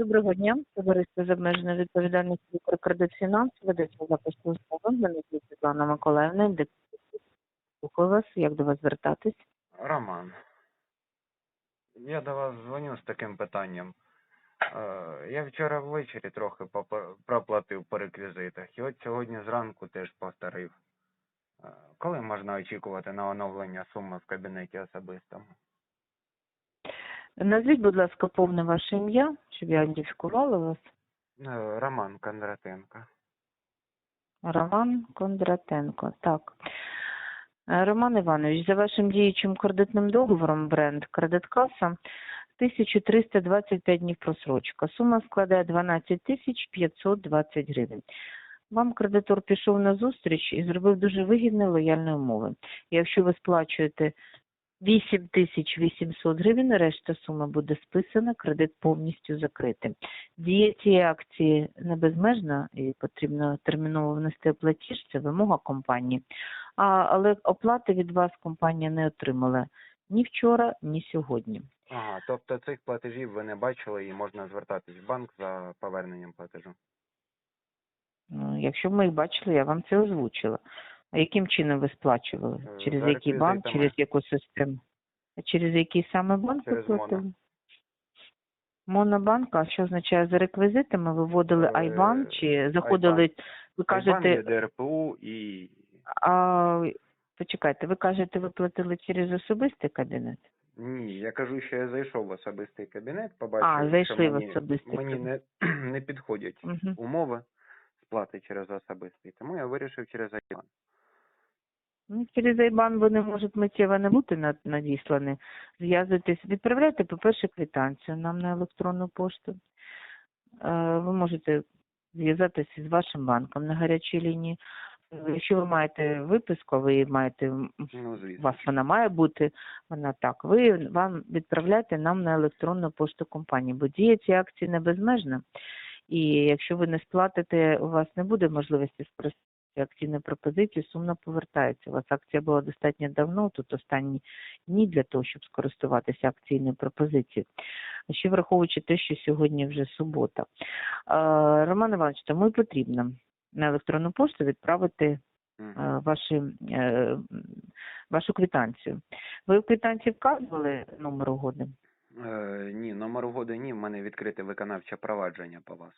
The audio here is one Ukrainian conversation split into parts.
Доброго дня, товариство з обмеженою відповідальністю «Укркредит Фінанс» ведеться запис розмови. Мене звуть Світлана Миколаївна. Слухаю вас, як до вас звертатись? Роман, я до вас дзвоню з таким питанням. Е, Я вчора ввечері трохи проплатив по реквізитах, і от сьогодні зранку теж повторив. Е, Коли можна очікувати на оновлення суми в кабінеті особистому? Назвіть, будь ласка, повне ваше ім'я, щоб я ідентифікувала вас. Е, Роман Кондратенко. Роман Кондратенко. Так. Е, Роман Іванович, за вашим діючим кредитним договором бренд «Кредиткаса» 1325 днів просрочка. Сума складає 12 тисяч 520 гривень. Вам кредитор пішов на зустріч і зробив дуже вигідні лояльні умови. Якщо ви сплачуєте 8 тисяч 800 гривень, решта суми буде списана, кредит повністю закритий. Дія цієї акції не безмежна і потрібно терміново внести платіж, це вимога компанії. А, але оплати від вас компанія не отримала ні вчора, ні сьогодні. Ага, тобто цих платежів ви не бачили і можна звертатись в банк за поверненням платежу. Ну, Якщо ми їх бачили, я вам це озвучила. А яким чином ви сплачували? Е, Через за який банк, через яку систему? А Через який саме банк ви Через Моно. платили? Монобанк, а що означає за реквізитами? Ви вводили Е, Айбан чи заходили, ви Айбан, кажете, ЄДРПУ і а почекайте, ви кажете, ви платили через особистий кабінет? Ні, я кажу, що я зайшов в особистий кабінет, побачив, А, що зайшли в мені, особистий мені не, не підходять Угу. умови сплати через особистий, тому я вирішив через Айбан. Ну, через Айбан вони можуть миттєво не бути над- надіслані. Зв'язуйтесь, відправляйте, по-перше, квитанцію нам на електронну пошту. Е, Ви можете зв'язатися з вашим банком на гарячій лінії. Якщо ви маєте виписку, ви маєте Ну, у вас вона має бути, вона так. Ви вам відправляйте нам на електронну пошту компанії, бо дія цієї акції не безмежна. І якщо ви не сплатите, у вас не буде можливості скористатися акційною пропозицією, сумно повертається. У вас акція була достатньо давно, тут останні дні для того, щоб скористуватися акційною пропозицією. А ще враховуючи те, що сьогодні вже субота. Роман Іванович, тому і потрібно на електронну пошту відправити ваші, е, вашу квитанцію. Ви в квитанції вказували номер угоди? Е, ні, номер угоди ні, в мене відкрите виконавче провадження по вас.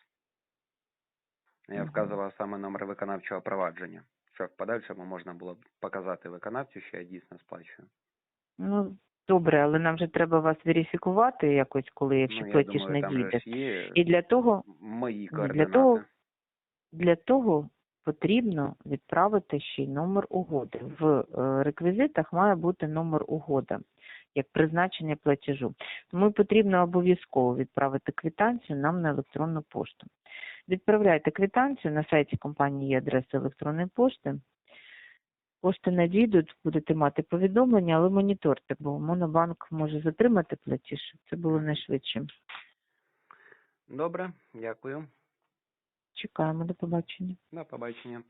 Я Мгм. вказував саме номер виконавчого провадження, щоб в подальшому можна було б показати виконавцю, що я дійсно сплачую. Ну, добре, але нам же треба вас верифікувати якось, коли якщо ну, я платіж думаю, не там же дійде. ж є І для того, мої для координати. того Для того потрібно відправити ще й номер угоди. В е, реквізитах має бути номер угоди як призначення платежу. Тому потрібно обов'язково відправити квитанцію нам на електронну пошту. Відправляйте квитанцію на сайті компанії є адреса електронної пошти. Кошти надійдуть, будете мати повідомлення, але моніторте, бо Монобанк може затримати платіж. Це було найшвидше. Добре, дякую. Чекаємо до побачення. До побачення.